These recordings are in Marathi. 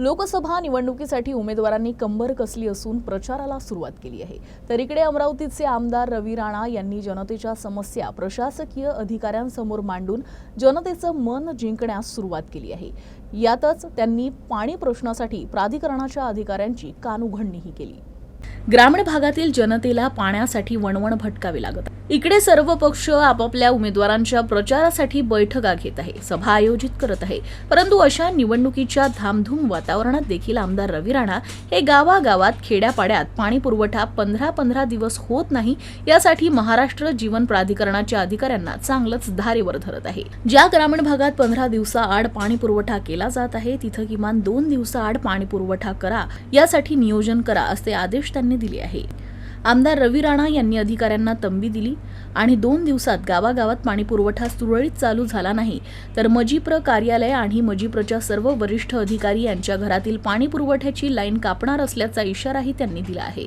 लोकसभा निवडणुकीसाठी उमेदवारांनी कंबर कसली असून प्रचाराला सुरुवात केली आहे. तर इकडे अमरावतीचे आमदार रवी राणा यांनी जनतेच्या समस्या प्रशासकीय अधिकाऱ्यांसमोर मांडून जनतेचं मन जिंकण्यास सुरुवात केली आहे. यातच त्यांनी पाणी प्रश्नासाठी प्राधिकरणाच्या अधिकाऱ्यांची कानउघडणीही केली. ग्रामीण भागातील जनतेला पाण्यासाठी वणवण भटकावी लागत इकडे सर्व पक्ष आपापल्या उमेदवारांच्या प्रचारासाठी बैठका घेत आहे. सभा आयोजित करत आहे. परंतु अशा निवडणुकीच्या धामधूम वातावरणात देखील आमदार रवी राणा हे गावागावात खेड्यापाड्यात पाणी पुरवठा पंधरा पंधरा दिवस होत नाही यासाठी महाराष्ट्र जीवन प्राधिकरणाच्या अधिकाऱ्यांना चांगलंच धारेवर धरत आहे. ज्या ग्रामीण भागात पंधरा दिवसाआड पाणी पुरवठा केला जात आहे तिथं किमान दोन दिवसाआड पाणी पुरवठा करा यासाठी नियोजन करा असे आदेश त्यांनी दिली आहे. आमदार रवी राणा यांनी अधिकाऱ्यांना तंबी दिली आणि दोन दिवसात गावागावात पाणी पुरवठा सुरळीत चालू झाला नाही तर मजिप्र कार्यालय आणि मजिप्रच्या सर्व वरिष्ठ अधिकारी यांच्या घरातील पाणी पुरवठ्याची लाईन कापणार असल्याचा इशाराही त्यांनी दिला आहे.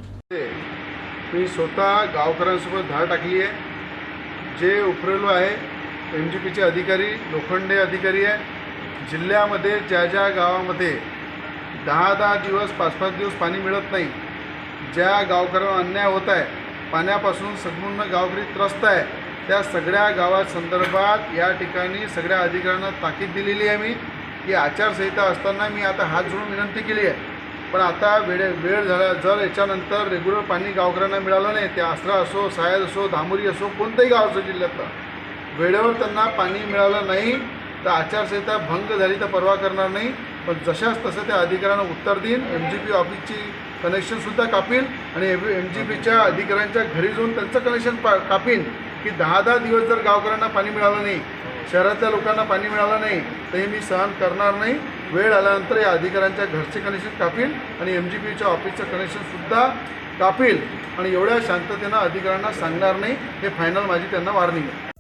मी स्वतः गावकऱ्यांसोबत धाड टाकली आहे. जे उफरेलो आहे एम जी पीचे अधिकारी लोखंडे अधिकारी आहे. जिल्ह्यामध्ये ज्या ज्या गावामध्ये दहा दहा दिवस पाच पाच दिवस पाणी मिळत नाही ज्या गावकऱ्यांना अन्याय होत आहे पाण्यापासून संपूर्ण गावकरी त्रस्त आहे त्या सगळ्या गावा संदर्भात या ठिकाणी सगळ्या अधिकाऱ्यांना ताकीद दिलेली आहे मी की आचारसंहिता असताना मी आता हात जोडून विनंती केली आहे. पण आता वेळे वेळ झाला जर याच्यानंतर रेग्युलर पाणी गावकऱ्यांना मिळालं नाही ते आसरा असो सायद असो धामुरी असो कोणतंही गाव असो जिल्ह्यातलं वेळेवर त्यांना पाणी मिळालं नाही तर आचारसंहिता भंग झाली तर परवा करणार नाही. पण जशाच तसं त्या अधिकाऱ्यांना उत्तर देईन. एम जी पी ऑफिसची कनेक्शनसुद्धा कापील आणि एम जी पीच्या अधिकाऱ्यांच्या घरी जाऊन त्यांचं कनेक्शन पा कापीन की दहा दहा दिवस जर गावकऱ्यांना पाणी मिळालं नाही शहरातल्या लोकांना पाणी मिळालं नाही तर हे मी सहन करणार नाही. वेळ आल्यानंतर या अधिकाऱ्यांच्या घरचे कनेक्शन कापील आणि एम जी पीच्या ऑफिसचं कनेक्शनसुद्धा कापील आणि एवढ्या शांततेनं अधिकाऱ्यांना सांगणार नाही हे फायनल माझी त्यांना वॉर्निंग आहे.